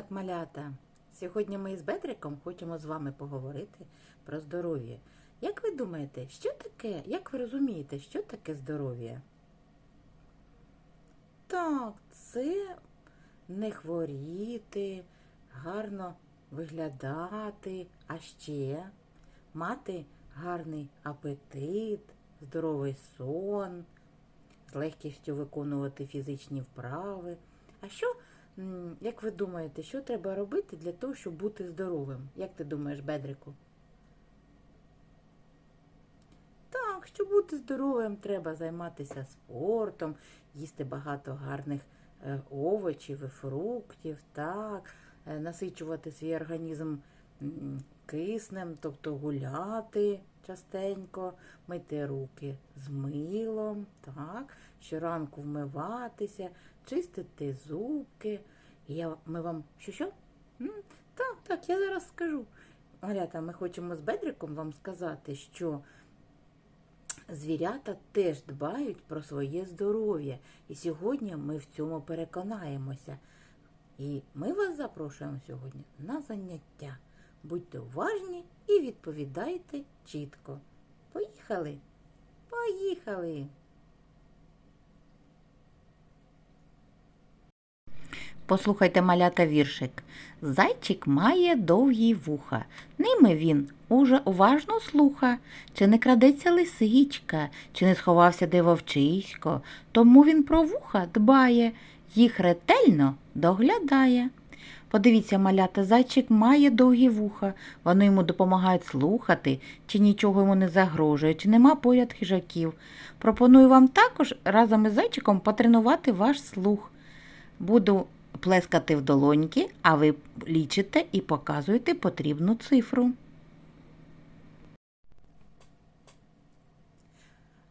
ранок, малята! Сьогодні ми із Бедриком хочемо з вами поговорити про здоров'я. Як ви думаєте, що таке, як ви розумієте, що таке здоров'я? Так, це не хворіти, гарно виглядати, а ще мати гарний апетит, здоровий сон, з легкістю виконувати фізичні вправи. А що, як ви думаєте, що треба робити для того, щоб бути здоровим? Як ти думаєш, Бедрику? Так, щоб бути здоровим, треба займатися спортом, їсти багато гарних е, овочів і фруктів, так, е, насичувати свій організм киснем, тобто гуляти частенько, мити руки з милом, так, щоранку вмиватися, чистити зубки. Я, ми вам що що? Так, так, я зараз скажу. Малята, ми хочемо з Бедриком вам сказати, що звірята теж дбають про своє здоров'я. І сьогодні ми в цьому переконаємося. І ми вас запрошуємо сьогодні на заняття. Будьте уважні і відповідайте чітко. Поїхали! Поїхали! Послухайте малята віршик. Зайчик має довгі вуха. Ними він уже уважно слуха, чи не крадеться лисичка, чи не сховався де вовчисько. Тому він про вуха дбає, їх ретельно доглядає. Подивіться, малята, зайчик має довгі вуха. Вони йому допомагають слухати, чи нічого йому не загрожує, чи нема поряд хижаків. Пропоную вам також разом із зайчиком потренувати ваш слух. Буду плескати в долоньки, а ви лічите і показуєте потрібну цифру.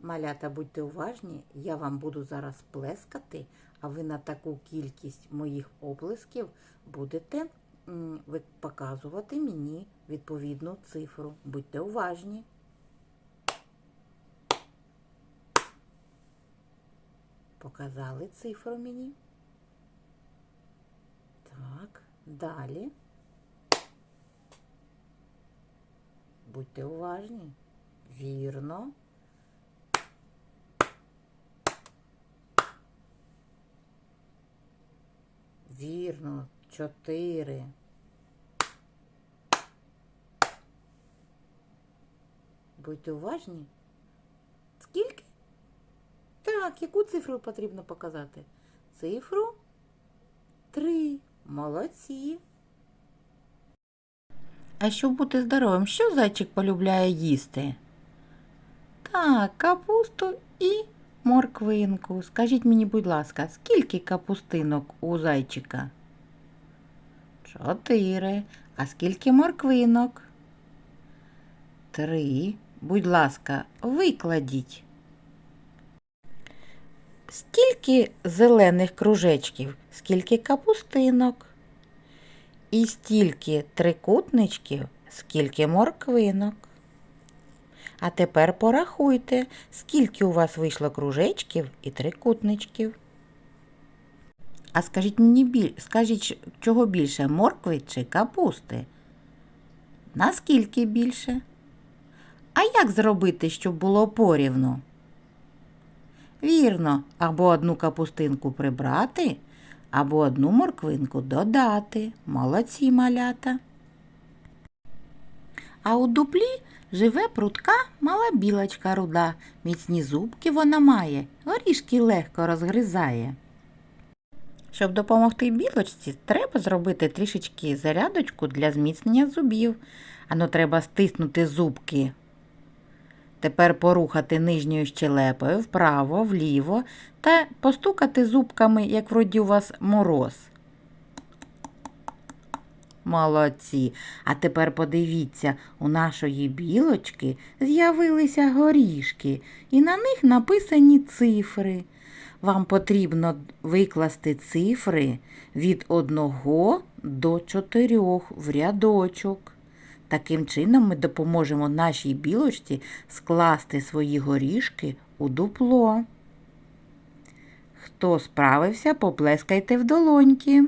Малята, будьте уважні, я вам буду зараз плескати, а ви на таку кількість моїх оплесків будете показувати мені відповідну цифру. Будьте уважні. Показали цифру мені. Так, далі. Будьте уважні. Вірно. Вірно, чотири. Будьте уважні. Скільки? Так, яку цифру потрібно показати? Цифру три. Молодці. А щоб бути здоровим, що зайчик полюбляє їсти? Так, капусту і морквинку. Скажіть мені, будь ласка, скільки капустинок у зайчика? Чотири. А скільки морквинок? Три. Будь ласка, викладіть. Скільки зелених кружечків, скільки капустинок? І стільки трикутничків, скільки морквинок. А тепер порахуйте, скільки у вас вийшло кружечків і трикутничків. А скажіть мені біль... скажіть, чого більше, моркви чи капусти? Наскільки більше? А як зробити, щоб було порівну? Вірно, або одну капустинку прибрати, або одну морквинку додати. Молодці малята. А у дуплі живе прутка мала білочка руда. Міцні зубки вона має, горішки легко розгризає. Щоб допомогти білочці, треба зробити трішечки зарядочку для зміцнення зубів. Ано треба стиснути зубки Тепер порухати нижньою щелепою вправо, вліво та постукати зубками, як вроді у вас мороз. Молодці. А тепер подивіться, у нашої білочки з'явилися горішки, і на них написані цифри. Вам потрібно викласти цифри від 1 до 4 в рядочок. Таким чином ми допоможемо нашій білочці скласти свої горішки у дупло. Хто справився, поплескайте в долоньки.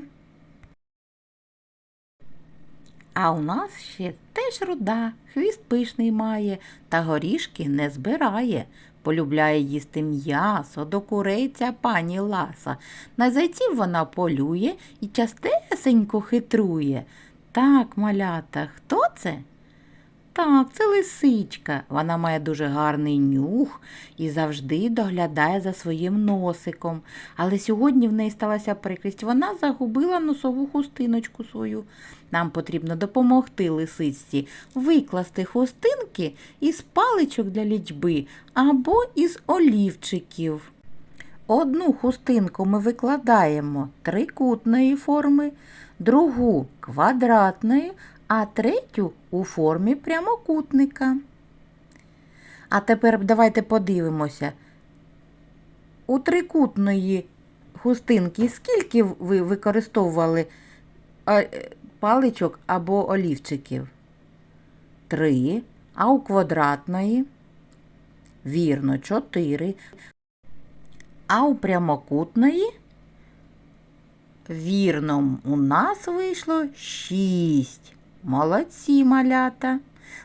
А у нас ще теж руда, хвіст пишний має, та горішки не збирає. Полюбляє їсти м'ясо, до курей ця пані ласа. На зайців вона полює і частесенько хитрує. Так, малята, хто це? Так, це лисичка. Вона має дуже гарний нюх і завжди доглядає за своїм носиком. Але сьогодні в неї сталася прикрість. Вона загубила носову хустиночку свою. Нам потрібно допомогти лисичці викласти хустинки із паличок для лічби або із олівчиків. Одну хустинку ми викладаємо трикутної форми, другу квадратної, а третю у формі прямокутника. А тепер давайте подивимося. У трикутної хустинки скільки ви використовували е, паличок або олівчиків? Три. А у квадратної? Вірно, чотири. А у прямокутної? Вірно, у нас вийшло шість. Молодці, малята.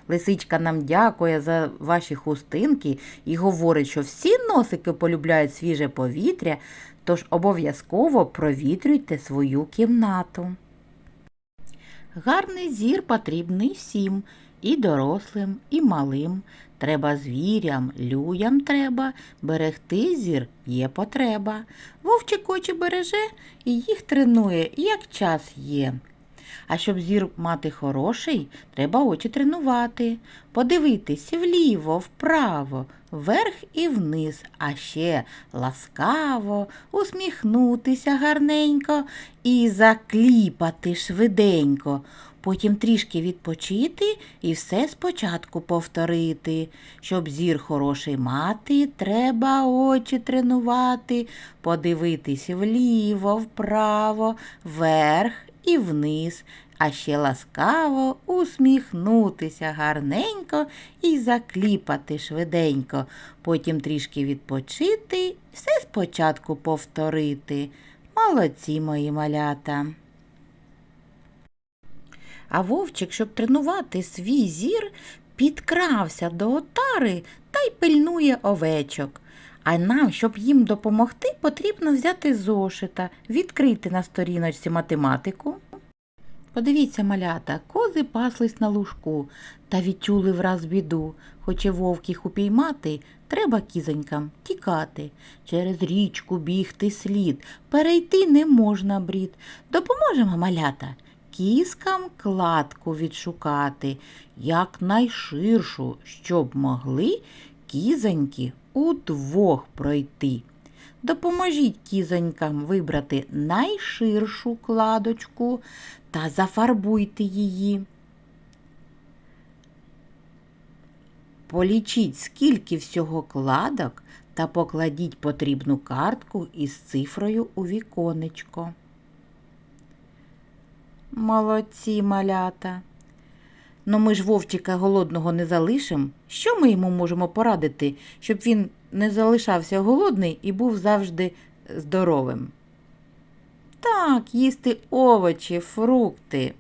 Лисичка нам дякує за ваші хустинки і говорить, що всі носики полюбляють свіже повітря, тож обов'язково провітрюйте свою кімнату. Гарний зір потрібний всім, і дорослим, і малим. Треба звірям, люям треба, берегти зір є потреба. Вовчик очі береже і їх тренує, як час є. А щоб зір мати хороший, треба очі тренувати, подивитись вліво, вправо, вверх і вниз, а ще ласкаво, усміхнутися гарненько і закліпати швиденько. Потім трішки відпочити і все спочатку повторити. Щоб зір хороший мати, треба очі тренувати, подивитись вліво, вправо, вверх і вниз, а ще ласкаво усміхнутися гарненько і закліпати швиденько, потім трішки відпочити, все спочатку повторити. Молодці мої малята. А вовчик, щоб тренувати свій зір, підкрався до отари та й пильнує овечок. А нам, щоб їм допомогти, потрібно взяти зошита, відкрити на сторіночці математику. Подивіться, малята, кози паслись на лужку та відчули враз біду. Хоче вовк їх упіймати, треба кізонькам тікати. Через річку бігти слід, перейти не можна брід. Допоможемо малята кізкам кладку відшукати, якнайширшу, щоб могли кізоньки удвох пройти. Допоможіть кізонькам вибрати найширшу кладочку та зафарбуйте її. Полічіть, скільки всього кладок та покладіть потрібну картку із цифрою у віконечко. Молодці малята. Ну ми ж вовчика голодного не залишимо. Що ми йому можемо порадити, щоб він не залишався голодний і був завжди здоровим? Так, їсти овочі, фрукти.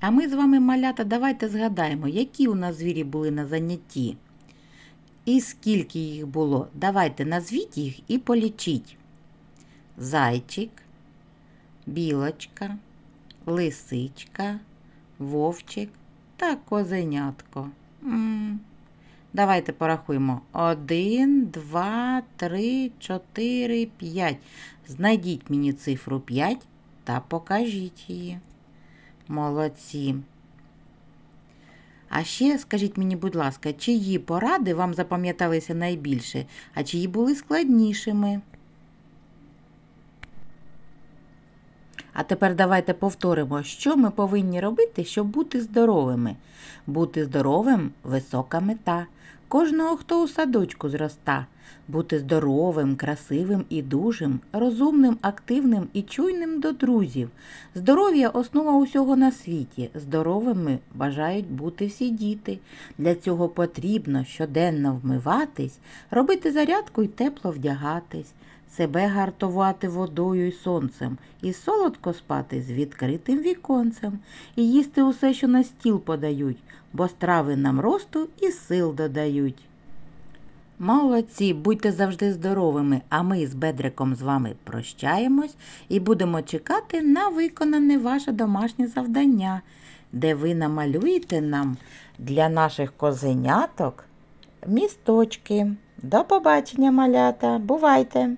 А ми з вами, малята, давайте згадаємо, які у нас звірі були на занятті. І скільки їх було. Давайте назвіть їх і полічіть. Зайчик, білочка, лисичка, вовчик та козенятко. М. Давайте порахуємо. Один, два, три, чотири, п'ять. Знайдіть мені цифру 5 та покажіть її. Молодці. А ще скажіть мені, будь ласка, чиї поради вам запам'яталися найбільше, а чиї були складнішими? А тепер давайте повторимо, що ми повинні робити, щоб бути здоровими. Бути здоровим висока мета. Кожного, хто у садочку зроста. Бути здоровим, красивим і дужим, розумним, активним і чуйним до друзів. Здоров'я основа усього на світі. Здоровими бажають бути всі діти. Для цього потрібно щоденно вмиватись, робити зарядку і тепло вдягатись. себе гартувати водою й сонцем, і солодко спати з відкритим віконцем, і їсти усе, що на стіл подають, бо страви нам росту і сил додають. Молодці, будьте завжди здоровими, а ми з Бедриком з вами прощаємось і будемо чекати на виконане ваше домашнє завдання, де ви намалюєте нам для наших козеняток місточки. До побачення, малята! Бувайте!